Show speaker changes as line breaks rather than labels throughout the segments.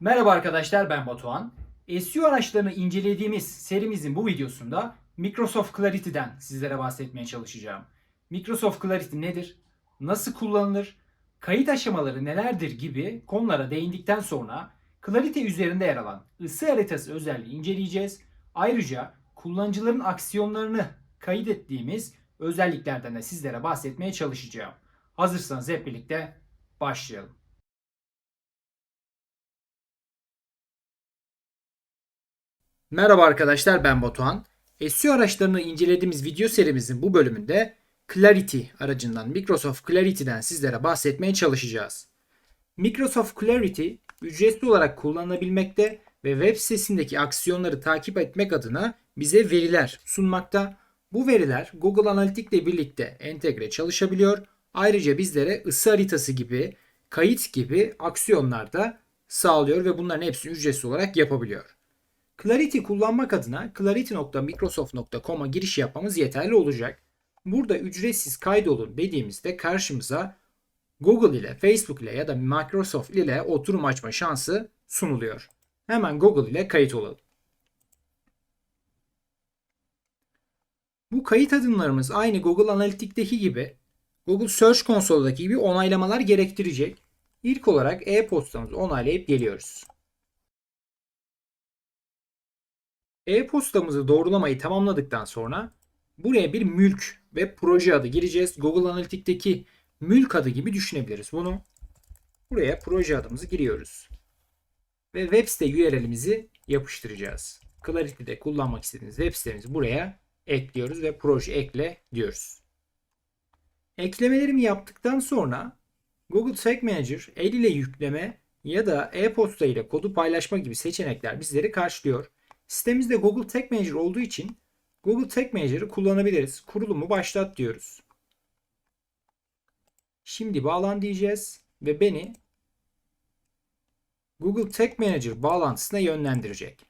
Merhaba arkadaşlar ben Batuhan. SEO araçlarını incelediğimiz serimizin bu videosunda Microsoft Clarity'den sizlere bahsetmeye çalışacağım. Microsoft Clarity nedir? Nasıl kullanılır? Kayıt aşamaları nelerdir gibi konulara değindikten sonra Clarity üzerinde yer alan ısı haritası özelliği inceleyeceğiz. Ayrıca kullanıcıların aksiyonlarını kaydettiğimiz özelliklerden de sizlere bahsetmeye çalışacağım. Hazırsanız hep birlikte başlayalım. Merhaba arkadaşlar ben Batuhan. SEO araçlarını incelediğimiz video serimizin bu bölümünde Clarity aracından Microsoft Clarity'den sizlere bahsetmeye çalışacağız. Microsoft Clarity ücretsiz olarak kullanılabilmekte ve web sitesindeki aksiyonları takip etmek adına bize veriler sunmakta. Bu veriler Google Analytics ile birlikte entegre çalışabiliyor. Ayrıca bizlere ısı haritası gibi, kayıt gibi aksiyonlar da sağlıyor ve bunların hepsini ücretsiz olarak yapabiliyor. Clarity kullanmak adına clarity.microsoft.com'a giriş yapmamız yeterli olacak. Burada ücretsiz kaydolun dediğimizde karşımıza Google ile, Facebook ile ya da Microsoft ile oturum açma şansı sunuluyor. Hemen Google ile kayıt olalım. Bu kayıt adımlarımız aynı Google Analytics'teki gibi Google Search Console'daki gibi onaylamalar gerektirecek. İlk olarak e-postamızı onaylayıp geliyoruz. E-postamızı doğrulamayı tamamladıktan sonra buraya bir mülk ve proje adı gireceğiz. Google Analytics'teki mülk adı gibi düşünebiliriz bunu. Buraya proje adımızı giriyoruz. Ve web site URL'imizi yapıştıracağız. Clarity'de kullanmak istediğiniz web sitemizi buraya ekliyoruz ve proje ekle diyoruz. Eklemelerimi yaptıktan sonra Google Tag Manager el ile yükleme ya da e-posta ile kodu paylaşma gibi seçenekler bizleri karşılıyor. Sitemizde Google Tag Manager olduğu için Google Tag Manager'ı kullanabiliriz. Kurulumu başlat diyoruz. Şimdi bağlan diyeceğiz ve beni Google Tag Manager bağlantısına yönlendirecek.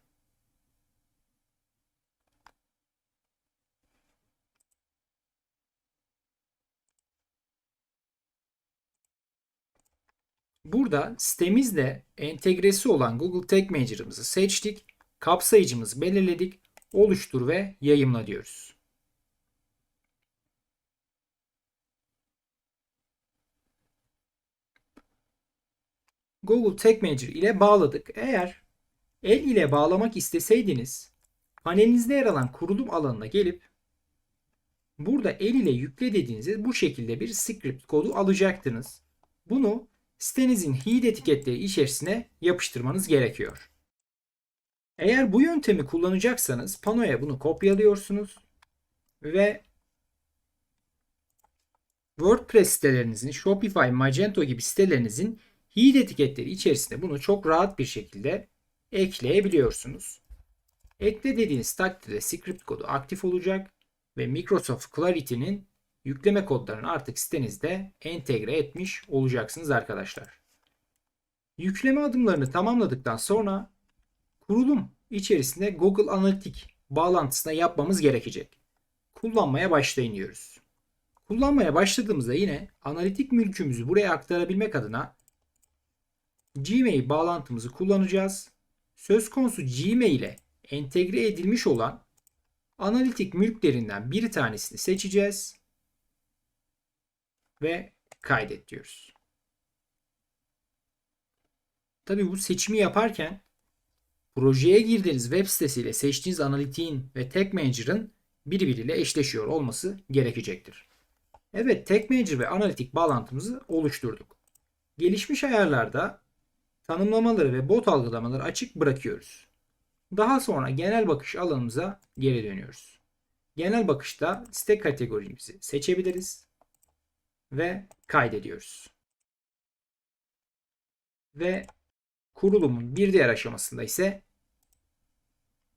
Burada sitemizle entegresi olan Google Tag Manager'ımızı seçtik kapsayıcımızı belirledik. Oluştur ve yayımla diyoruz. Google Tag Manager ile bağladık. Eğer el ile bağlamak isteseydiniz panelinizde yer alan kurulum alanına gelip burada el ile yükle dediğinizde bu şekilde bir script kodu alacaktınız. Bunu sitenizin head etiketleri içerisine yapıştırmanız gerekiyor. Eğer bu yöntemi kullanacaksanız panoya bunu kopyalıyorsunuz ve WordPress sitelerinizin, Shopify, Magento gibi sitelerinizin head etiketleri içerisinde bunu çok rahat bir şekilde ekleyebiliyorsunuz. Ekle dediğiniz takdirde script kodu aktif olacak ve Microsoft Clarity'nin yükleme kodlarını artık sitenizde entegre etmiş olacaksınız arkadaşlar. Yükleme adımlarını tamamladıktan sonra kurulum içerisinde Google Analytics bağlantısına yapmamız gerekecek. Kullanmaya başlayın diyoruz. Kullanmaya başladığımızda yine analitik mülkümüzü buraya aktarabilmek adına Gmail bağlantımızı kullanacağız. Söz konusu Gmail'e entegre edilmiş olan analitik mülklerinden bir tanesini seçeceğiz ve kaydet diyoruz. Tabii bu seçimi yaparken projeye girdiğiniz web sitesiyle seçtiğiniz analitiğin ve Tag Manager'ın birbiriyle eşleşiyor olması gerekecektir. Evet Tag Manager ve analitik bağlantımızı oluşturduk. Gelişmiş ayarlarda tanımlamaları ve bot algılamaları açık bırakıyoruz. Daha sonra genel bakış alanımıza geri dönüyoruz. Genel bakışta site kategorimizi seçebiliriz ve kaydediyoruz. Ve kurulumun bir diğer aşamasında ise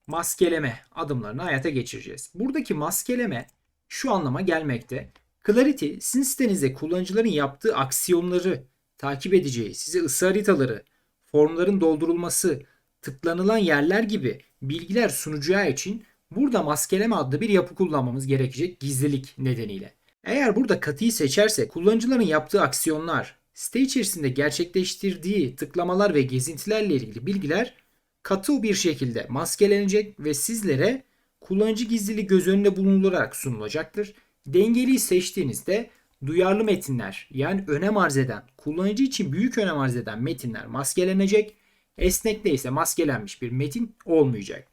maskeleme adımlarını hayata geçireceğiz. Buradaki maskeleme şu anlama gelmekte. Clarity sizin sitenizde kullanıcıların yaptığı aksiyonları takip edeceği, size ısı haritaları, formların doldurulması, tıklanılan yerler gibi bilgiler sunacağı için burada maskeleme adlı bir yapı kullanmamız gerekecek gizlilik nedeniyle. Eğer burada katıyı seçerse kullanıcıların yaptığı aksiyonlar site içerisinde gerçekleştirdiği tıklamalar ve gezintilerle ilgili bilgiler katı bir şekilde maskelenecek ve sizlere kullanıcı gizliliği göz önünde bulundurarak sunulacaktır. Dengeliyi seçtiğinizde duyarlı metinler yani önem arz eden, kullanıcı için büyük önem arz eden metinler maskelenecek. Esnekte ise maskelenmiş bir metin olmayacak.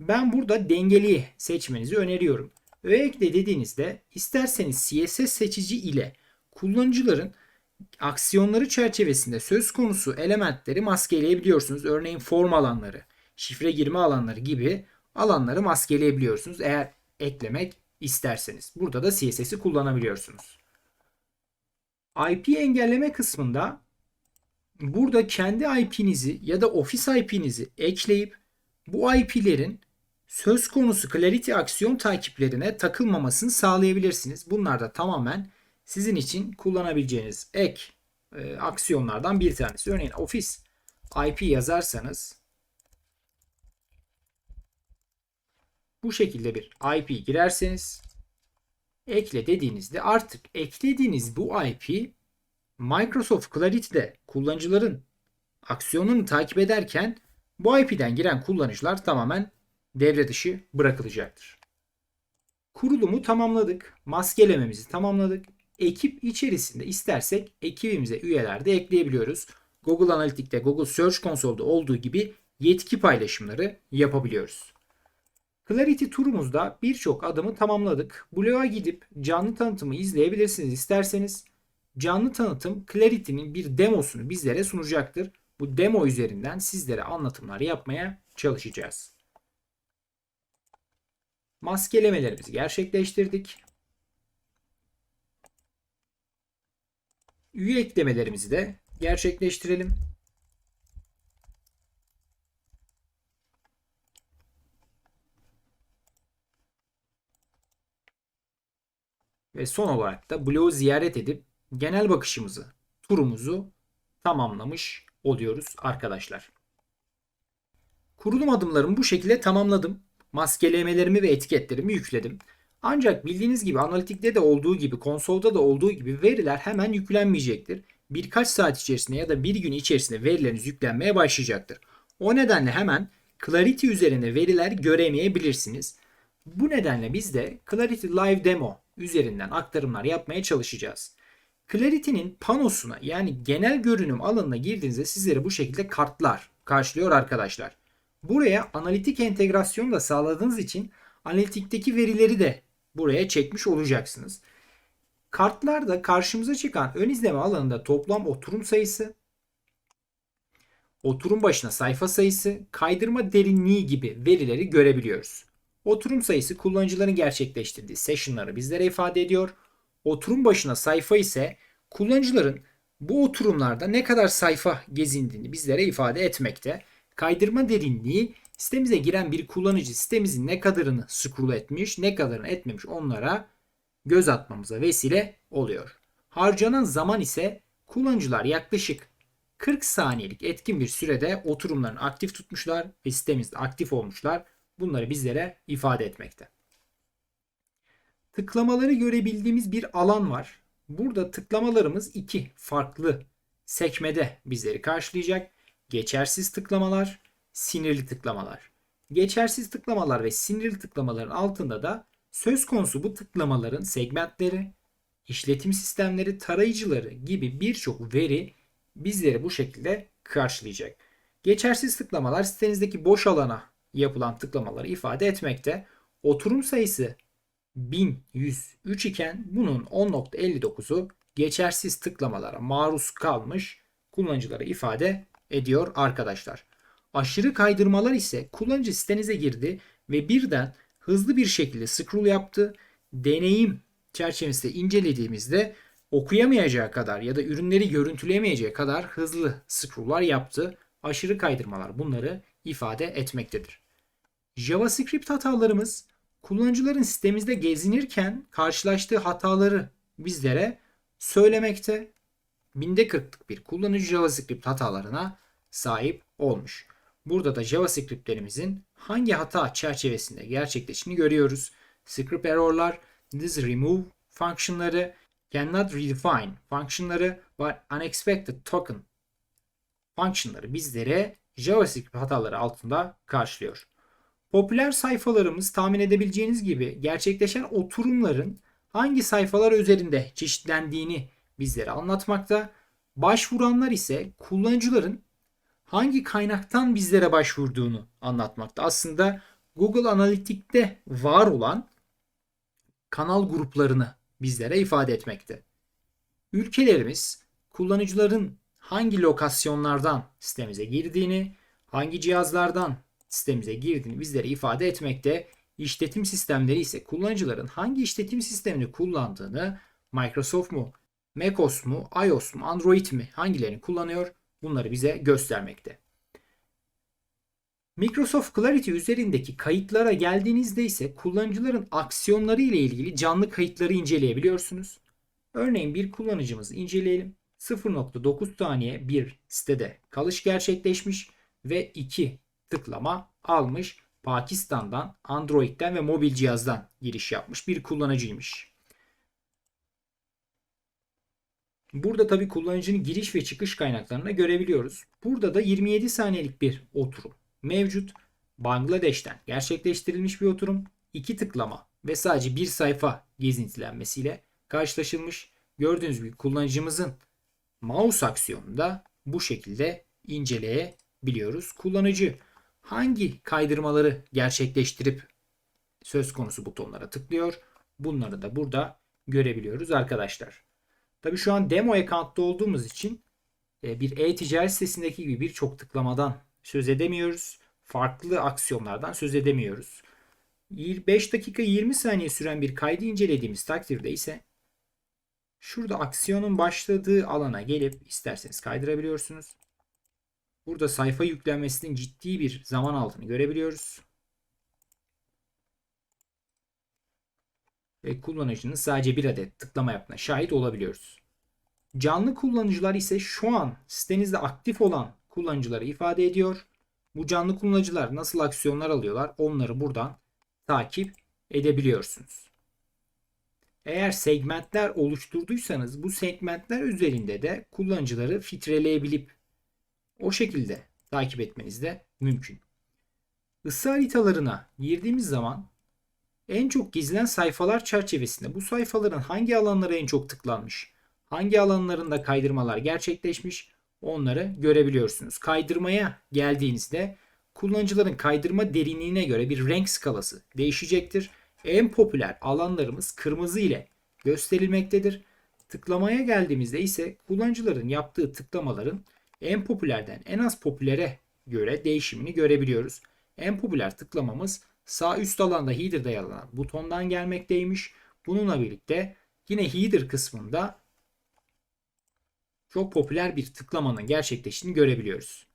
Ben burada dengeliyi seçmenizi öneriyorum. Öğe ekle dediğinizde isterseniz CSS seçici ile kullanıcıların aksiyonları çerçevesinde söz konusu elementleri maskeleyebiliyorsunuz. Örneğin form alanları, şifre girme alanları gibi alanları maskeleyebiliyorsunuz eğer eklemek isterseniz. Burada da CSS'i kullanabiliyorsunuz. IP engelleme kısmında burada kendi IP'nizi ya da ofis IP'nizi ekleyip bu IP'lerin söz konusu Clarity aksiyon takiplerine takılmamasını sağlayabilirsiniz. Bunlar da tamamen sizin için kullanabileceğiniz ek e, aksiyonlardan bir tanesi. Örneğin ofis IP yazarsanız bu şekilde bir IP girerseniz ekle dediğinizde artık eklediğiniz bu IP Microsoft Clarity'de kullanıcıların aksiyonunu takip ederken bu IP'den giren kullanıcılar tamamen devre dışı bırakılacaktır. Kurulumu tamamladık. Maskelememizi tamamladık. Ekip içerisinde istersek ekibimize üyeler de ekleyebiliyoruz. Google Analytics'te, Google Search Console'da olduğu gibi yetki paylaşımları yapabiliyoruz. Clarity turumuzda birçok adımı tamamladık. Bloğa gidip canlı tanıtımı izleyebilirsiniz isterseniz. Canlı tanıtım Clarity'nin bir demosunu bizlere sunacaktır. Bu demo üzerinden sizlere anlatımlar yapmaya çalışacağız. Maskelemelerimizi gerçekleştirdik. Üye eklemelerimizi de gerçekleştirelim. Ve son olarak da bloğu ziyaret edip genel bakışımızı, turumuzu tamamlamış oluyoruz arkadaşlar. Kurulum adımlarımı bu şekilde tamamladım. Maskelemelerimi ve etiketlerimi yükledim. Ancak bildiğiniz gibi analitikte de olduğu gibi konsolda da olduğu gibi veriler hemen yüklenmeyecektir. Birkaç saat içerisinde ya da bir gün içerisinde verileriniz yüklenmeye başlayacaktır. O nedenle hemen Clarity üzerinde veriler göremeyebilirsiniz. Bu nedenle biz de Clarity Live Demo üzerinden aktarımlar yapmaya çalışacağız. Clarity'nin panosuna yani genel görünüm alanına girdiğinizde sizlere bu şekilde kartlar karşılıyor arkadaşlar. Buraya analitik entegrasyon da sağladığınız için analitikteki verileri de buraya çekmiş olacaksınız. Kartlarda karşımıza çıkan ön izleme alanında toplam oturum sayısı, oturum başına sayfa sayısı, kaydırma derinliği gibi verileri görebiliyoruz. Oturum sayısı kullanıcıların gerçekleştirdiği session'ları bizlere ifade ediyor. Oturum başına sayfa ise kullanıcıların bu oturumlarda ne kadar sayfa gezindiğini bizlere ifade etmekte. Kaydırma derinliği sitemize giren bir kullanıcı sitemizin ne kadarını scroll etmiş, ne kadarını etmemiş onlara göz atmamıza vesile oluyor. Harcanan zaman ise kullanıcılar yaklaşık 40 saniyelik etkin bir sürede oturumlarını aktif tutmuşlar ve sitemizde aktif olmuşlar. Bunları bizlere ifade etmekte. Tıklamaları görebildiğimiz bir alan var. Burada tıklamalarımız iki farklı sekmede bizleri karşılayacak. Geçersiz tıklamalar, sinirli tıklamalar. Geçersiz tıklamalar ve sinirli tıklamaların altında da söz konusu bu tıklamaların segmentleri, işletim sistemleri, tarayıcıları gibi birçok veri bizleri bu şekilde karşılayacak. Geçersiz tıklamalar sitenizdeki boş alana yapılan tıklamaları ifade etmekte. Oturum sayısı 1103 iken bunun 10.59'u geçersiz tıklamalara maruz kalmış kullanıcılara ifade ediyor arkadaşlar. Aşırı kaydırmalar ise kullanıcı sitenize girdi ve birden hızlı bir şekilde scroll yaptı. Deneyim çerçevesinde incelediğimizde okuyamayacağı kadar ya da ürünleri görüntüleyemeyeceği kadar hızlı scrolllar yaptı. Aşırı kaydırmalar bunları ifade etmektedir. JavaScript hatalarımız kullanıcıların sitemizde gezinirken karşılaştığı hataları bizlere söylemekte. Binde 40'lık bir kullanıcı JavaScript hatalarına sahip olmuş. Burada da JavaScript'lerimizin hangi hata çerçevesinde gerçekleştiğini görüyoruz. Script error'lar, this remove fonksiyonları, cannot redefine fonksiyonları var unexpected token fonksiyonları bizlere JavaScript hataları altında karşılıyor. Popüler sayfalarımız tahmin edebileceğiniz gibi gerçekleşen oturumların hangi sayfalar üzerinde çeşitlendiğini bizlere anlatmakta. Başvuranlar ise kullanıcıların hangi kaynaktan bizlere başvurduğunu anlatmakta. Aslında Google Analytics'te var olan kanal gruplarını bizlere ifade etmekte. Ülkelerimiz kullanıcıların hangi lokasyonlardan sitemize girdiğini, hangi cihazlardan sitemize girdiğini bizlere ifade etmekte. İşletim sistemleri ise kullanıcıların hangi işletim sistemini kullandığını Microsoft mu, macOS mu, iOS mu, Android mi hangilerini kullanıyor bunları bize göstermekte. Microsoft Clarity üzerindeki kayıtlara geldiğinizde ise kullanıcıların aksiyonları ile ilgili canlı kayıtları inceleyebiliyorsunuz. Örneğin bir kullanıcımızı inceleyelim. 0.9 saniye bir sitede kalış gerçekleşmiş ve 2 tıklama almış. Pakistan'dan, Android'den ve mobil cihazdan giriş yapmış bir kullanıcıymış. Burada tabi kullanıcının giriş ve çıkış kaynaklarını görebiliyoruz. Burada da 27 saniyelik bir oturum mevcut. Bangladeş'ten gerçekleştirilmiş bir oturum. iki tıklama ve sadece bir sayfa gezintilenmesiyle karşılaşılmış. Gördüğünüz gibi kullanıcımızın mouse aksiyonunu da bu şekilde inceleyebiliyoruz. Kullanıcı hangi kaydırmaları gerçekleştirip söz konusu butonlara tıklıyor. Bunları da burada görebiliyoruz arkadaşlar. Tabi şu an demo account'ta olduğumuz için e, bir e-ticaret sitesindeki gibi birçok tıklamadan söz edemiyoruz. Farklı aksiyonlardan söz edemiyoruz. 5 dakika 20 saniye süren bir kaydı incelediğimiz takdirde ise şurada aksiyonun başladığı alana gelip isterseniz kaydırabiliyorsunuz. Burada sayfa yüklenmesinin ciddi bir zaman aldığını görebiliyoruz. Ve kullanıcının sadece bir adet tıklama yaptığına şahit olabiliyoruz. Canlı kullanıcılar ise şu an sitenizde aktif olan kullanıcıları ifade ediyor. Bu canlı kullanıcılar nasıl aksiyonlar alıyorlar onları buradan takip edebiliyorsunuz. Eğer segmentler oluşturduysanız bu segmentler üzerinde de kullanıcıları filtreleyebilip o şekilde takip etmeniz de mümkün. Isı haritalarına girdiğimiz zaman en çok gezilen sayfalar çerçevesinde bu sayfaların hangi alanlara en çok tıklanmış, hangi alanlarında kaydırmalar gerçekleşmiş onları görebiliyorsunuz. Kaydırmaya geldiğinizde kullanıcıların kaydırma derinliğine göre bir renk skalası değişecektir. En popüler alanlarımız kırmızı ile gösterilmektedir. Tıklamaya geldiğimizde ise kullanıcıların yaptığı tıklamaların en popülerden en az popülere göre değişimini görebiliyoruz. En popüler tıklamamız sağ üst alanda header'da yer alan butondan gelmekteymiş. Bununla birlikte yine header kısmında çok popüler bir tıklamanın gerçekleştiğini görebiliyoruz.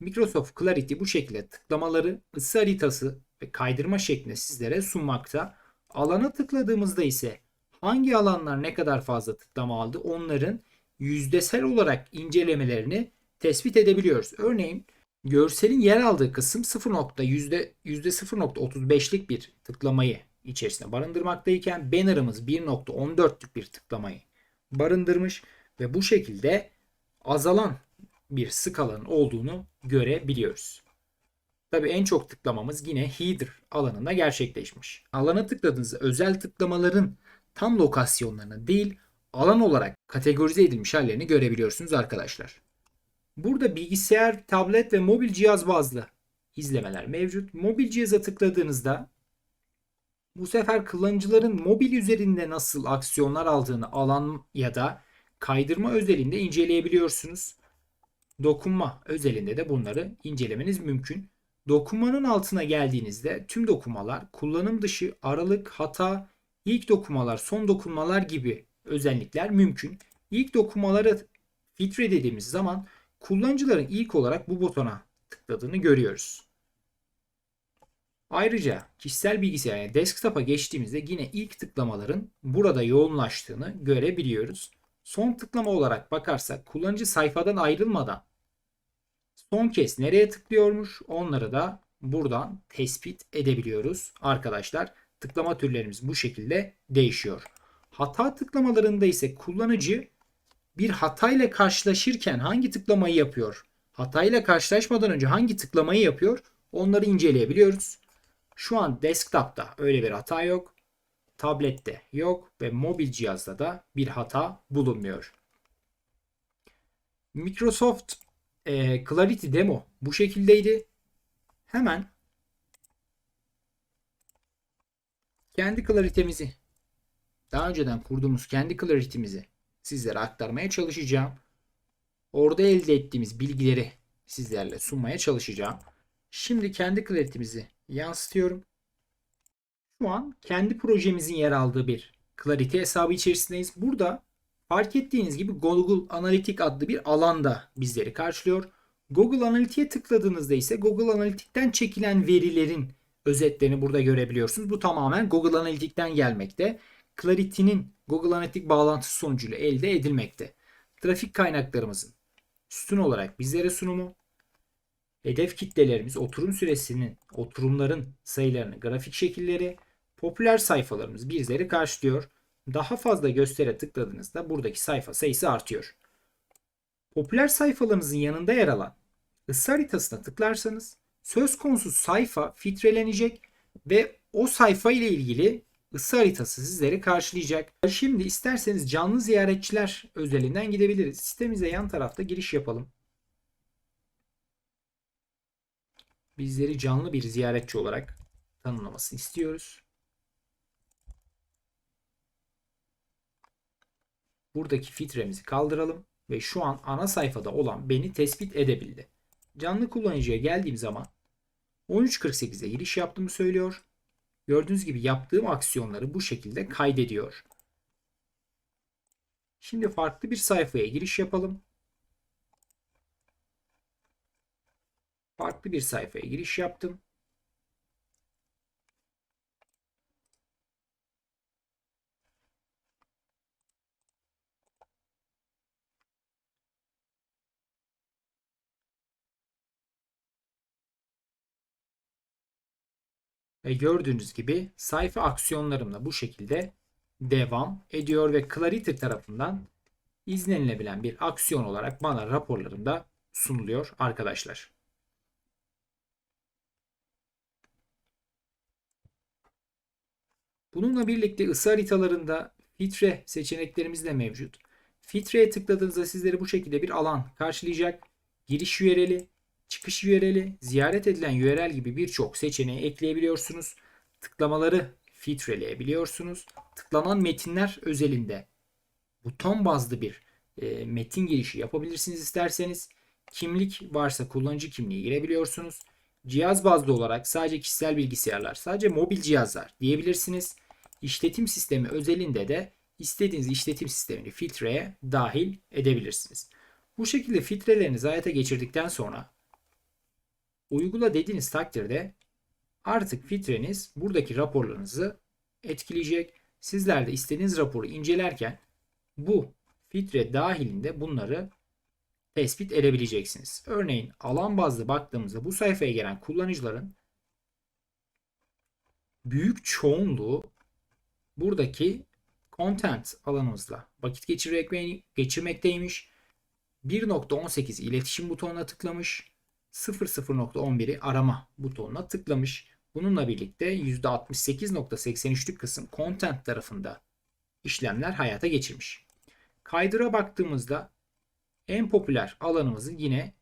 Microsoft Clarity bu şekilde tıklamaları ısı haritası ve kaydırma şeklinde sizlere sunmakta. Alana tıkladığımızda ise hangi alanlar ne kadar fazla tıklama aldı onların yüzdesel olarak incelemelerini tespit edebiliyoruz. Örneğin görselin yer aldığı kısım 0. %0.35'lik bir tıklamayı içerisinde barındırmaktayken banner'ımız 1.14'lük bir tıklamayı barındırmış ve bu şekilde azalan bir skalanın olduğunu görebiliyoruz. Tabi en çok tıklamamız yine header alanında gerçekleşmiş. Alana tıkladığınızda özel tıklamaların tam lokasyonlarını değil alan olarak kategorize edilmiş hallerini görebiliyorsunuz arkadaşlar. Burada bilgisayar, tablet ve mobil cihaz bazlı izlemeler mevcut. Mobil cihaza tıkladığınızda bu sefer kullanıcıların mobil üzerinde nasıl aksiyonlar aldığını alan ya da kaydırma özelinde inceleyebiliyorsunuz. Dokunma özelinde de bunları incelemeniz mümkün. Dokunmanın altına geldiğinizde tüm dokumalar kullanım dışı, aralık, hata, ilk dokumalar, son dokumalar gibi özellikler mümkün. İlk dokumaları filtre dediğimiz zaman kullanıcıların ilk olarak bu butona tıkladığını görüyoruz. Ayrıca kişisel bilgisayara desktop'a geçtiğimizde yine ilk tıklamaların burada yoğunlaştığını görebiliyoruz. Son tıklama olarak bakarsak kullanıcı sayfadan ayrılmadan son kez nereye tıklıyormuş onları da buradan tespit edebiliyoruz arkadaşlar. Tıklama türlerimiz bu şekilde değişiyor. Hata tıklamalarında ise kullanıcı bir hatayla karşılaşırken hangi tıklamayı yapıyor? Hatayla karşılaşmadan önce hangi tıklamayı yapıyor? Onları inceleyebiliyoruz. Şu an desktop'ta öyle bir hata yok. Tablette yok ve mobil cihazda da bir hata bulunmuyor. Microsoft e, Clarity Demo bu şekildeydi. Hemen kendi Clarity'mizi daha önceden kurduğumuz kendi Clarity'mizi sizlere aktarmaya çalışacağım. Orada elde ettiğimiz bilgileri sizlerle sunmaya çalışacağım. Şimdi kendi Clarity'mizi yansıtıyorum. Şu an kendi projemizin yer aldığı bir Clarity hesabı içerisindeyiz. Burada fark ettiğiniz gibi Google Analytics adlı bir alanda bizleri karşılıyor. Google Analytics'e tıkladığınızda ise Google Analytics'ten çekilen verilerin özetlerini burada görebiliyorsunuz. Bu tamamen Google Analytics'ten gelmekte. Clarity'nin Google Analytics bağlantısı sonucuyla elde edilmekte. Trafik kaynaklarımızın sütun olarak bizlere sunumu, hedef kitlelerimiz, oturum süresinin, oturumların sayılarını, grafik şekilleri, popüler sayfalarımız bizleri karşılıyor. Daha fazla göstere tıkladığınızda buradaki sayfa sayısı artıyor. Popüler sayfalarınızın yanında yer alan ısı haritasına tıklarsanız söz konusu sayfa filtrelenecek ve o sayfa ile ilgili ısı haritası sizleri karşılayacak. Şimdi isterseniz canlı ziyaretçiler özelinden gidebiliriz. Sitemize yan tarafta giriş yapalım. Bizleri canlı bir ziyaretçi olarak tanımlamasını istiyoruz. Buradaki filtremizi kaldıralım ve şu an ana sayfada olan beni tespit edebildi. Canlı kullanıcıya geldiğim zaman 13.48'e giriş yaptığımı söylüyor. Gördüğünüz gibi yaptığım aksiyonları bu şekilde kaydediyor. Şimdi farklı bir sayfaya giriş yapalım. Farklı bir sayfaya giriş yaptım. Ve gördüğünüz gibi sayfa aksiyonlarımla bu şekilde devam ediyor ve Clarity tarafından izlenilebilen bir aksiyon olarak bana raporlarımda sunuluyor arkadaşlar. Bununla birlikte ısı haritalarında filtre seçeneklerimiz de mevcut. Filtreye tıkladığınızda sizleri bu şekilde bir alan karşılayacak. Giriş URL'i, çıkış URL'i, ziyaret edilen URL gibi birçok seçeneği ekleyebiliyorsunuz. Tıklamaları filtreleyebiliyorsunuz. Tıklanan metinler özelinde buton bazlı bir e, metin girişi yapabilirsiniz isterseniz. Kimlik varsa kullanıcı kimliği girebiliyorsunuz. Cihaz bazlı olarak sadece kişisel bilgisayarlar, sadece mobil cihazlar diyebilirsiniz. İşletim sistemi özelinde de istediğiniz işletim sistemini filtreye dahil edebilirsiniz. Bu şekilde filtrelerinizi hayata geçirdikten sonra uygula dediğiniz takdirde artık filtreniz buradaki raporlarınızı etkileyecek. Sizler de istediğiniz raporu incelerken bu filtre dahilinde bunları tespit edebileceksiniz. Örneğin alan bazlı baktığımızda bu sayfaya gelen kullanıcıların büyük çoğunluğu buradaki content alanımızla vakit geçirmekteymiş. 1.18 iletişim butonuna tıklamış. 00.11'i arama butonuna tıklamış. Bununla birlikte %68.83'lük kısım content tarafında işlemler hayata geçirmiş. Kaydıra baktığımızda en popüler alanımızın yine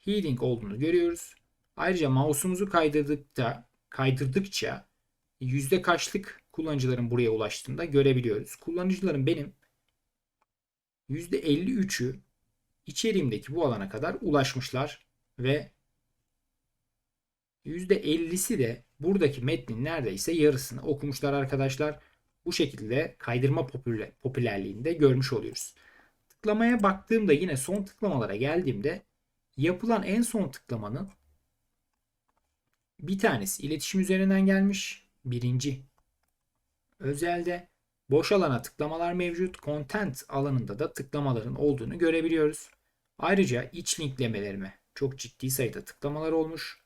healing olduğunu görüyoruz. Ayrıca mouse'umuzu kaydırdıkça, kaydırdıkça yüzde kaçlık kullanıcıların buraya ulaştığında görebiliyoruz. Kullanıcıların benim %53'ü içeriğimdeki bu alana kadar ulaşmışlar ve %50'si de buradaki metnin neredeyse yarısını okumuşlar arkadaşlar. Bu şekilde kaydırma popüler, popülerliğini görmüş oluyoruz. Tıklamaya baktığımda yine son tıklamalara geldiğimde yapılan en son tıklamanın bir tanesi iletişim üzerinden gelmiş. Birinci özelde boş alana tıklamalar mevcut. Content alanında da tıklamaların olduğunu görebiliyoruz. Ayrıca iç linklemelerime çok ciddi sayıda tıklamalar olmuş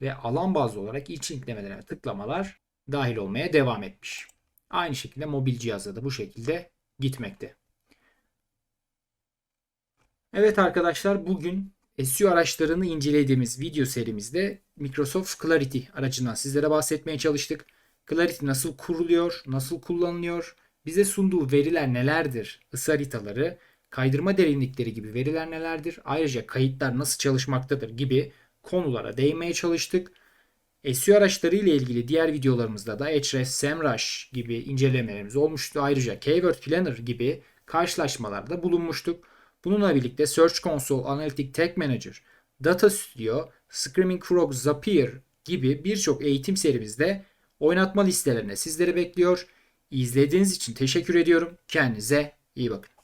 ve alan bazlı olarak iç linklemelerime tıklamalar dahil olmaya devam etmiş. Aynı şekilde mobil cihazda da bu şekilde gitmekte. Evet arkadaşlar bugün SEO araçlarını incelediğimiz video serimizde Microsoft Clarity aracından sizlere bahsetmeye çalıştık. Clarity nasıl kuruluyor, nasıl kullanılıyor, bize sunduğu veriler nelerdir, ısı haritaları, kaydırma derinlikleri gibi veriler nelerdir, ayrıca kayıtlar nasıl çalışmaktadır gibi konulara değinmeye çalıştık. SEO araçları ile ilgili diğer videolarımızda da Ahrefs, SEMrush gibi incelemelerimiz olmuştu. Ayrıca Keyword Planner gibi karşılaşmalarda bulunmuştuk. Bununla birlikte Search Console, Analytic Tag Manager, Data Studio, Screaming Frog, Zapier gibi birçok eğitim serimizde oynatma listelerine sizleri bekliyor. İzlediğiniz için teşekkür ediyorum. Kendinize iyi bakın.